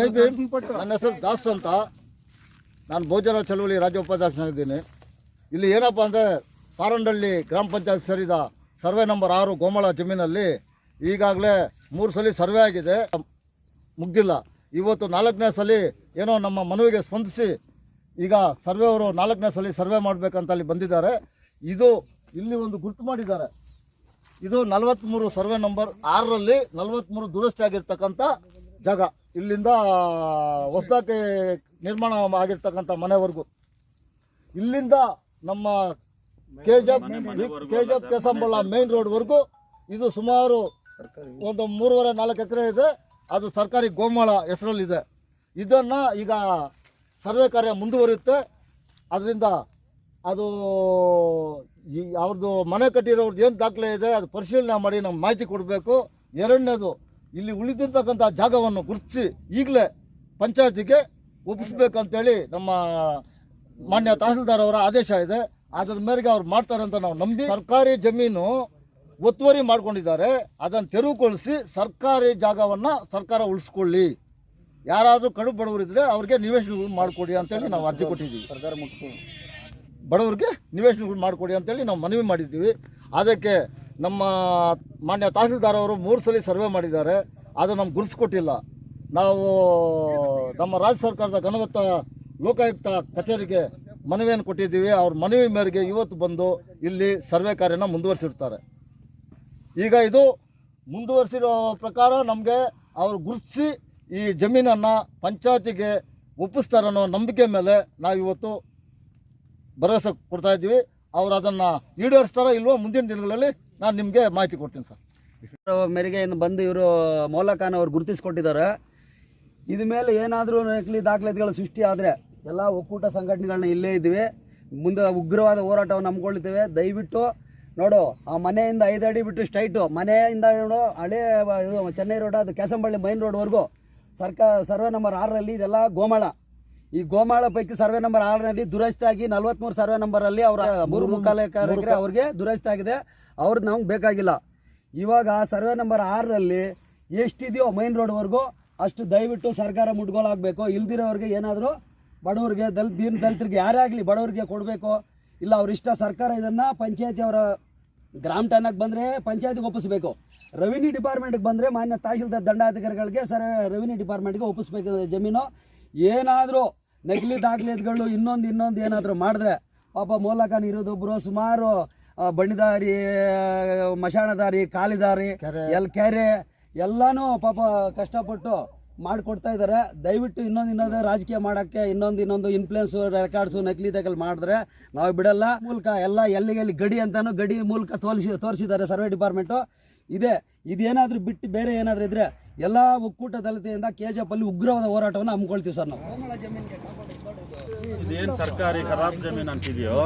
ಜೈ ಭೀಮ್. ನನ್ನ ಹೆಸರು ದಾಸ್ ಅಂತ. ನಾನು ಬಹುಜನ ಚಳುವಳಿ ರಾಜ್ಯ ಉಪಾಧ್ಯಕ್ಷನಾಗಿದ್ದೀನಿ ಇಲ್ಲಿ ಏನಪ್ಪ ಅಂದರೆ ಪಾರಂಡಳ್ಳಿ ಗ್ರಾಮ ಪಂಚಾಯತ್ ಸೇರಿದ ಸರ್ವೆ ನಂಬರ್ ಆರು ಗೋಮಳ ಜಮೀನಲ್ಲಿ ಈಗಾಗಲೇ ಮೂರು ಸಲ ಸರ್ವೆ ಆಗಿದೆ. ಮುಗ್ದಿಲ್ಲ. ಇವತ್ತು ನಾಲ್ಕನೇ ಸಲ ಏನೋ ನಮ್ಮ ಮನವಿಗೆ ಸ್ಪಂದಿಸಿ ಈಗ ಸರ್ವೆ ಅವರು ನಾಲ್ಕನೇ ಸಲ ಸರ್ವೆ ಮಾಡಬೇಕಂತ ಅಲ್ಲಿ ಬಂದಿದ್ದಾರೆ. ಇದು ಇಲ್ಲಿ ಒಂದು ಗುರುತು ಮಾಡಿದ್ದಾರೆ. ಇದು ನಲವತ್ತ್ಮೂರು ಸರ್ವೆ ನಂಬರ್ ಆರರಲ್ಲಿ ನಲವತ್ತ್ಮೂರು ದುರಸ್ತಿ ಆಗಿರ್ತಕ್ಕಂಥ ಜಾಗ. ಇಲ್ಲಿಂದ ಹೊಸದಾಗಿ ನಿರ್ಮಾಣ ಆಗಿರ್ತಕ್ಕಂಥ ಮನೆವರೆಗೂ. ಇಲ್ಲಿಂದ ನಮ್ಮ K G F K G F ಕೇಸಂಬಳ main ರೋಡ್ವರೆಗೂ ಇದು ಸುಮಾರು ಒಂದು ಮೂರುವರೆ ನಾಲ್ಕು ಎಕರೆ ಇದೆ. ಅದು ಸರ್ಕಾರಿ ಗೋಮಾಳ ಹೆಸರಲ್ಲಿದೆ. ಇದನ್ನು ಈಗ ಸರ್ವೆ ಕಾರ್ಯ ಮುಂದುವರಿಯುತ್ತೆ. ಅದರಿಂದ ಅದು ಈ ಅವ್ರದ್ದು ಮನೆ ಕಟ್ಟಿರೋರ್ದು ಏನು ದಾಖಲೆ ಇದೆ ಅದು ಪರಿಶೀಲನೆ ಮಾಡಿ ನಮ್ಗೆ ಮಾಹಿತಿ ಕೊಡಬೇಕು. ಎರಡನೇದು ಇಲ್ಲಿ ಉಳಿದಿರ್ತಕ್ಕಂಥ ಜಾಗವನ್ನು ಗುರುತಿಸಿ ಈಗಲೇ ಪಂಚಾಯತಿಗೆ ಒಪ್ಪಿಸ್ಬೇಕಂತೇಳಿ ನಮ್ಮ ಮಾನ್ಯ ತಹಸೀಲ್ದಾರ್ ಅವರ ಆದೇಶ ಇದೆ. ಅದರ ಮೇರೆಗೆ ಅವ್ರು ಮಾಡ್ತಾರೆ ಅಂತ ನಾವು ನಂಬಿ ಸರ್ಕಾರಿ ಜಮೀನು ಒತ್ತುವರಿ ಮಾಡ್ಕೊಂಡಿದ್ದಾರೆ. ಅದನ್ನು ತೆರವುಗೊಳಿಸಿ ಸರ್ಕಾರಿ ಜಾಗವನ್ನು ಸರ್ಕಾರ ಉಳಿಸ್ಕೊಳ್ಳಿ. ಯಾರಾದರೂ ಕಡು ಬಡವರಿದ್ರೆ ಅವ್ರಿಗೆ ನಿವೇಶನಗಳು ಮಾಡಿಕೊಡಿ ಅಂತೇಳಿ ನಾವು ಅರ್ಜಿ ಕೊಟ್ಟಿದ್ದೀವಿ. ಸರ್ಕಾರ ಬಡವರಿಗೆ ನಿವೇಶನಗಳು ಮಾಡಿಕೊಡಿ ಅಂತೇಳಿ ನಾವು ಮನವಿ ಮಾಡಿದ್ದೀವಿ. ಅದಕ್ಕೆ ನಮ್ಮ ಮಾನ್ಯ ತಹಸೀಲ್ದಾರ್ ಅವರು ಮೂರು ಸಲ ಸರ್ವೆ ಮಾಡಿದ್ದಾರೆ. ಅದು ನಮ್ಗೆ ಗುರುತಿಸ್ಕೊಟ್ಟಿಲ್ಲ. ನಾವು ನಮ್ಮ ರಾಜ್ಯ ಸರ್ಕಾರದ ಘನವತ್ತ ಲೋಕಾಯುಕ್ತ ಕಚೇರಿಗೆ ಮನವಿಯನ್ನು ಕೊಟ್ಟಿದ್ದೀವಿ. ಅವ್ರ ಮನವಿ ಮೇರೆಗೆ ಇವತ್ತು ಬಂದು ಇಲ್ಲಿ ಸರ್ವೆ ಕಾರ್ಯನ ಮುಂದುವರಿಸಿರ್ತಾರೆ. ಈಗ ಇದು ಮುಂದುವರಿಸಿರೋ ಪ್ರಕಾರ ನಮಗೆ ಅವರು ಗುರುತಿಸಿ ಈ ಜಮೀನನ್ನು ಪಂಚಾಯತಿಗೆ ಒಪ್ಪಿಸ್ತಾರನ್ನೋ ನಂಬಿಕೆ ಮೇಲೆ ನಾವು ಇವತ್ತು ಭರವಸೆ ಕೊಡ್ತಾ ಇದ್ದೀವಿ. ಅವ್ರು ಅದನ್ನು ಈಡೇರಿಸ್ತಾರೋ ಇಲ್ವೋ ಮುಂದಿನ ದಿನಗಳಲ್ಲಿ ನಾನು ನಿಮಗೆ ಮಾಹಿತಿ ಕೊಡ್ತೀನಿ ಸರ್. ಮೇರೆಗೆ ಇನ್ನು ಬಂದು ಇವರು ಮೌಲಖಾನ್ ಅವ್ರು ಗುರುತಿಸ್ಕೊಟ್ಟಿದ್ದಾರೆ. ಇದ ಮೇಲೆ ಏನಾದರೂ ನಕಲಿ ದಾಖಲಾತಿಗಳು ಸೃಷ್ಟಿ ಆದರೆ ಎಲ್ಲ ಒಕ್ಕೂಟ ಸಂಘಟನೆಗಳನ್ನ ಇಲ್ಲೇ ಇದ್ದೀವಿ. ಮುಂದೆ ಉಗ್ರವಾದ ಹೋರಾಟವನ್ನು ನಂಬ್ಕೊಳ್ತೇವೆ ದಯವಿಟ್ಟು ನೋಡು, ಆ ಮನೆಯಿಂದ ಐದು ಅಡಿ ಬಿಟ್ಟು ಸ್ಟ್ರೈಟು ಮನೆಯಿಂದ ನೋಡು, ಹಳೇ ಇದು ಚೆನ್ನೈ ರೋಡ್, ಅದು ಕ್ಯಾಸಂಬಳ್ಳಿ ಮೈನ್ ರೋಡ್ವರೆಗೂ ಸರ್ಕಾರ ಸರ್ವೆ ನಂಬರ್ ಆರರಲ್ಲಿ ಇದೆಲ್ಲ ಗೋಮಾಳ. ಈ ಗೋಮಾಳ ಪೈಕಿ ಸರ್ವೆ ನಂಬರ್ ಆರರಲ್ಲಿ ದುರಸ್ತಿ ಆಗಿ ನಲ್ವತ್ಮೂರು ಸರ್ವೆ ನಂಬರಲ್ಲಿ ಅವರ ಮೂರು ಮುಕ್ಕಾಲು ಎಕರೆ ಅವ್ರಿಗೆ ದುರಸ್ತಿ ಆಗಿದೆ. ಅವ್ರದ್ದು ನಮ್ಗೆ ಬೇಕಾಗಿಲ್ಲ. ಇವಾಗ ಸರ್ವೆ ನಂಬರ್ ಆರರಲ್ಲಿ ಎಷ್ಟಿದೆಯೋ ಮೈನ್ ರೋಡ್ವರೆಗೂ ಅಷ್ಟು ದಯವಿಟ್ಟು ಸರ್ಕಾರ ಮುಟ್ಗೋಲಾಗಬೇಕು ಇಲ್ದಿರೋರಿಗೆ ಏನಾದರೂ ಬಡವರಿಗೆ ದಲ್ ದೀನ್ ದಲಿತರಿಗೆ ಯಾರೇ ಆಗಲಿ ಬಡವರಿಗೆ ಕೊಡಬೇಕು. ಇಲ್ಲ ಅವರಿಷ್ಟ ಇಷ್ಟ ಸರ್ಕಾರ ಇದನ್ನು ಪಂಚಾಯತಿ ಅವರ ಗ್ರಾಮ ಠಾಣೆಗೆ ಬಂದರೆ ಪಂಚಾಯತಿಗೆ ಒಪ್ಪಿಸಬೇಕು. ರೆವಿನ್ಯೂ ಡಿಪಾರ್ಟ್ಮೆಂಟ್ಗೆ ಬಂದರೆ ಮಾನ್ಯ ತಹಶೀಲ್ದಾರ್ ದಂಡಾಧಿಕಾರಿಗಳಿಗೆ ಸರ್ ರೆವಿನ್ಯೂ ಡಿಪಾರ್ಟ್ಮೆಂಟ್ಗೆ ಒಪ್ಪಿಸ್ಬೇಕು. ಜಮೀನು ಏನಾದರೂ ನಕಲಿ ದಾಖಲೆಗಳು ಇನ್ನೊಂದು ಇನ್ನೊಂದು ಏನಾದರೂ ಮಾಡಿದ್ರೆ ಪಾಪ ಮೂಲಕ ಇರೋದೊಬ್ಬರು ಸುಮಾರು ಬಣ್ಣಿದಾರಿ ಮಶಾಣದಾರಿ ಕಾಲಿದಾರಿ ಎಲ್ಲಿ ಎಲ್ ಕೆರೆ ಎಲ್ಲಾನು ಪಾಪ ಕಷ್ಟಪಟ್ಟು ಮಾಡಿಕೊಡ್ತಾ ಇದ್ದಾರೆ ದಯವಿಟ್ಟು ಇನ್ನೊಂದು ಇನ್ನೊಂದು ರಾಜಕೀಯ ಮಾಡೋಕ್ಕೆ ಇನ್ನೊಂದು ಇನ್ನೊಂದು ಇನ್ಫ್ಲೂಯೆನ್ಸು ರೆಕಾರ್ಡ್ಸು ನಕಲಿ ದಾಖಲೆ ಮಾಡಿದ್ರೆ ನಾವು ಬಿಡಲ್ಲ. ಮೂಲಕ ಎಲ್ಲ ಎಲ್ಲಿಗೆ ಎಲ್ಲಿ ಗಡಿ ಅಂತಾನು ಗಡಿ ಮೂಲಕ ತೋರಿಸಿ ತೋರಿಸಿದ್ದಾರೆ ಸರ್ವೆ ಡಿಪಾರ್ಟ್ಮೆಂಟು. ಇದೆ. ಇದೇನಾದರೂ ಬಿಟ್ಟು ಬೇರೆ ಏನಾದರೂ ಇದ್ದರೆ ಎಲ್ಲ ಒಕ್ಕೂಟ ದಲಿತೆಯಿಂದ ಕೆ ಜಿ ಎಫ್ ಅಲ್ಲಿ ಉಗ್ರವಾದ ಹೋರಾಟವನ್ನು ಹಮ್ಮಿಕೊಳ್ತೀವಿ ಸರ್ ನಾವು. ಇದೇನು ಸರ್ಕಾರಿ ಖರಾಬ್ ಜಮೀನು ಅಂತಿದೆಯೋ,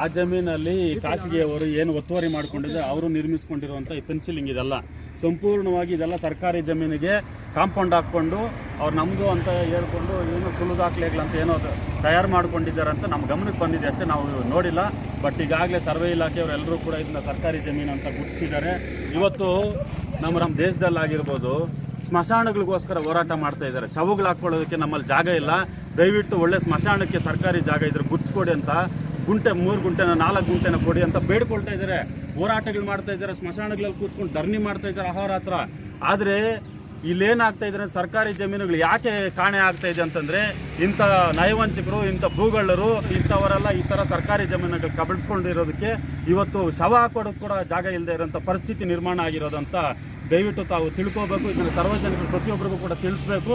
ಆ ಜಮೀನಲ್ಲಿ ಖಾಸಗಿಯವರು ಏನು ಒತ್ತುವರಿ ಮಾಡಿಕೊಂಡಿದೆ, ಅವರು ನಿರ್ಮಿಸ್ಕೊಂಡಿರುವಂಥ ಈ ಪೆನ್ಸಿಲಿಂಗ್ ಇದೆಲ್ಲ. ಸಂಪೂರ್ಣವಾಗಿ ಇದೆಲ್ಲ ಸರ್ಕಾರಿ ಜಮೀನಿಗೆ ಕಾಂಪೌಂಡ್ ಹಾಕ್ಕೊಂಡು ಅವ್ರು ನಮ್ಮದು ಅಂತ ಹೇಳ್ಕೊಂಡು ಏನು ಸುಳ್ಳು ದಾಖಲೆಗಳಂತ ಏನೋ ತಯಾರು ಮಾಡ್ಕೊಂಡಿದ್ದಾರೆ ಅಂತ ನಮ್ಮ ಗಮನಕ್ಕೆ ಬಂದಿದೆ ಅಷ್ಟೇ, ನಾವು ನೋಡಿಲ್ಲ. ಬಟ್ ಈಗಾಗಲೇ ಸರ್ವೆ ಇಲಾಖೆಯವರು ಎಲ್ಲರೂ ಕೂಡ ಇದನ್ನ ಸರ್ಕಾರಿ ಜಮೀನು ಅಂತ ಗುರುತಿಸಿದ್ದಾರೆ. ಇವತ್ತು ನಮ್ಮ ನಮ್ಮ ದೇಶದಲ್ಲಾಗಿರ್ಬೋದು, ಸ್ಮಶಾನಗಳಿಗೋಸ್ಕರ ಹೋರಾಟ ಮಾಡ್ತಾ ಇದ್ದಾರೆ. ಶವಗಳು ಹಾಕ್ಕೊಳ್ಳೋದಕ್ಕೆ ನಮ್ಮಲ್ಲಿ ಜಾಗ ಇಲ್ಲ. ದಯವಿಟ್ಟು ಒಳ್ಳೆ ಸ್ಮಶಾನಕ್ಕೆ ಸರ್ಕಾರಿ ಜಾಗ ಇದ್ರೆ ಗುರ್ತಿಸ್ಕೊಡಿ ಅಂತ, ಗುಂಟೆ, ಮೂರು ಗುಂಟೆನ, ನಾಲ್ಕು ಗುಂಟೆನ ಕೊಡಿ ಅಂತ ಬೇಡ್ಕೊಳ್ತಾ ಇದ್ದಾರೆ ಹೋರಾಟಗಳು ಮಾಡ್ತಾ ಇದ್ದಾರೆ ಸ್ಮಶಾನಗಳಲ್ಲಿ ಕೂತ್ಕೊಂಡು ಧರಣಿ ಮಾಡ್ತಾ ಇದ್ದಾರೆ ಅಹೋರಾತ್ರ ಆದರೆ ಇಲ್ಲೇನಾಗ್ತಾ ಇದ್ದಾರೆ ಸರ್ಕಾರಿ ಜಮೀನುಗಳು ಯಾಕೆ ಕಾಣೆ ಆಗ್ತಾ ಇದೆ ಅಂತಂದ್ರೆ ಇಂಥ ನಯವಂಚಕರು ಇಂಥ ಭೂಗಳ್ಳರು, ಇಂಥವರೆಲ್ಲ ಈ ಥರ ಸರ್ಕಾರಿ ಜಮೀನುಗಳು ಕಬಳಿಸ್ಕೊಂಡಿರೋದಕ್ಕೆ ಇವತ್ತು ಶವ ಹಾಕೋದಕ್ಕೆ ಕೂಡ ಜಾಗ ಇಲ್ಲದೆ ಇರೋಂಥ ಪರಿಸ್ಥಿತಿ ನಿರ್ಮಾಣ ಆಗಿರೋದಂತ ದಯವಿಟ್ಟು ತಾವು ತಿಳ್ಕೋಬೇಕು. ಇದನ್ನು ಸಾರ್ವಜನಿಕರು ಪ್ರತಿಯೊಬ್ಬರಿಗೂ ಕೂಡ ತಿಳಿಸ್ಬೇಕು.